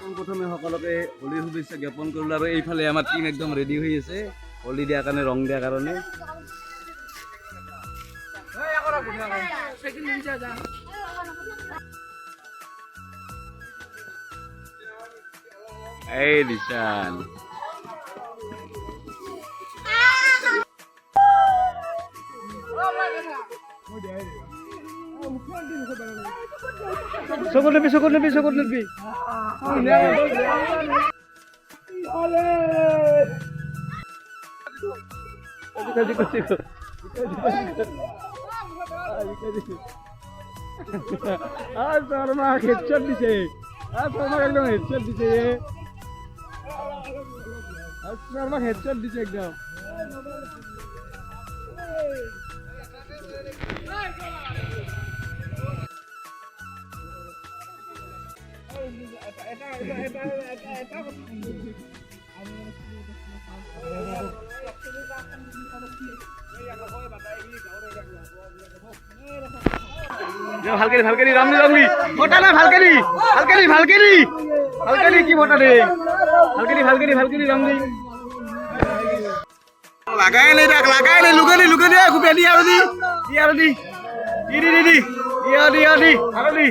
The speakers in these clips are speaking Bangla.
পোনপ্ৰথমে সকলোকে হোলীৰ শুভেচ্ছা জ্ঞাপন কৰিলোঁ আৰু এইফালে আমাৰ টীম একদম ৰেডি হৈ আছে। হোলী দিয়াৰ কাৰণে ৰং দিয়াৰ কাৰণে। এই দিশান। চকুত নেবি চকুত নেবি চকুত নেবি। আর শর্মা হেডশট দিছে। আর শর্মা একদম হেডশট দিছে আর শর্মা হেডশট দিছে একদম। ভালকে দি, ভালকে দি, রামলি রামলি। ফটা না ভালকে দি ভালকে দি ভালকে দি ভালকে দি কি ফটা দে ভালকে দি ভালকে দি ভালকে দি রামলি। লাগাই নাই তাক লাগাই নাই লুকে দি লুকে দি আৰু দি দি। আৰু দি দি দি দি দি আৰু দি। আৰু দি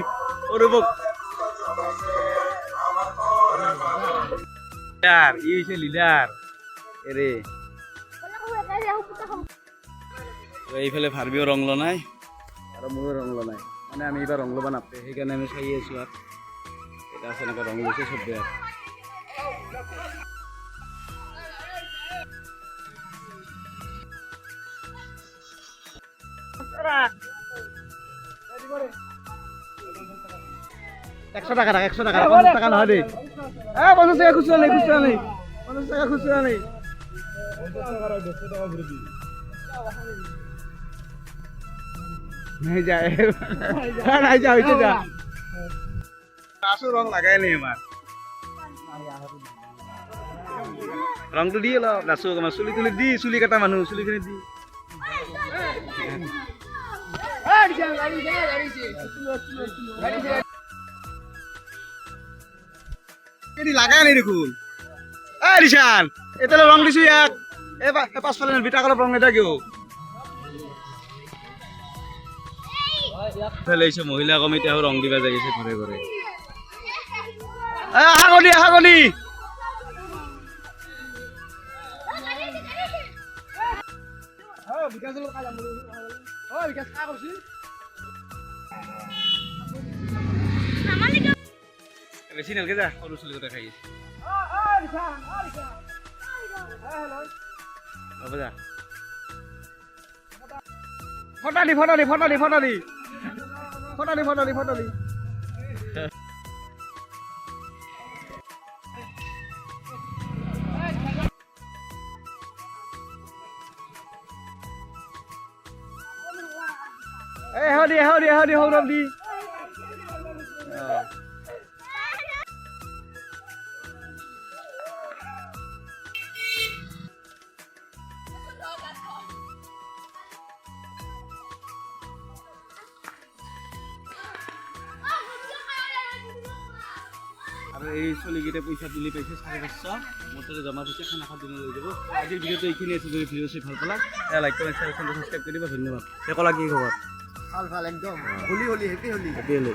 লিডার ই হইছে লিডার এরে তো এইফালে ভাৰ্বিও ৰং লোৱা নাই আৰু মোৰো ৰং লোৱা নাই মানে আমি এইবাৰ ৰং ল'ব নাপায় সেইকাৰণে আমি চাই আছোঁ আৰু এটা আছে এনেকৈ ৰং লৈছে চবে আৰু একশো টাকা রাখ একশো টাকা রাখ, পঞ্চাশ টাকা নহয় দেই এ পঞ্চাশ টাকা খুচরা নেই খুচরা নেই পঞ্চাশ টাকা খুচরা নেই নাই যায় নাই যা হইছে যা আসো রং লাগাই নেই আমার রংটো দি অলপ নাচো আমাৰ চুলি তুলি দি চুলি কাটা মানুহ চুলিখিনি দি এটি লাগাই নাই দেখোন। এ রিশান এতালে রং দিছো ইয়াক এ, পা- এ পাঁচফালে বিটা কলপ রং এটা কিয় ফেলে আহিছে মহিলা কমিটি আৰু ৰং দিবা আছে ঘৰে ঘৰে এ, হাগনি হাগনি। বেছি নালগে যা চুলি আছে হ'ব যা ফটা দি ফটা দি ফটা দি ফটা দি ফটা দি ফটা দি ফটা দি এ এহ দি এহ দি আৰু এই চলিকেইটা পইচা তুলি পাইছে চাৰে পাঁচশো। মোৰ জমা দিছে খানা খাই দিন লৈ যাব আজিৰ ভিডিঅ'টো এইখিনি আছে যদি ভিডিঅ' চাই ভালো পালা like comment share channel subscribe কৰিবা ধন্যবাদ। তে ক'লা কি খবৰ ভালো ভালো একদম। হোলি হলি হেপি হোলি। হেপি হলি।